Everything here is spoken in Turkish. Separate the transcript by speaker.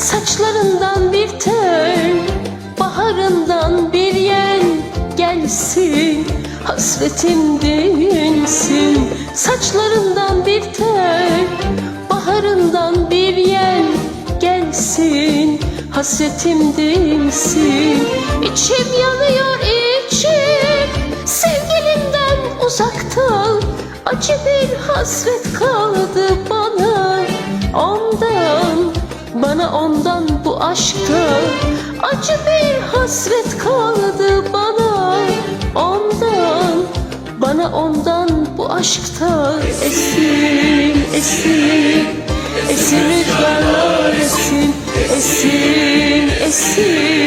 Speaker 1: Saçlarından bir tel Baharından bir yel Gelsin. Hasretim dinsin Saçlarından bir tel Baharından bir yel Gelsin. Hasretim dinsin İçim yanıyor içim. Sevgilimden uzakta Acı bir hasret kaldı bana. Ondan bana ondan bu aşkta Acı bir hasret kaldı bana. Ondan Bana ondan bu aşkta Esin, esin Esin rüzgarlar esin Esin, esin Esin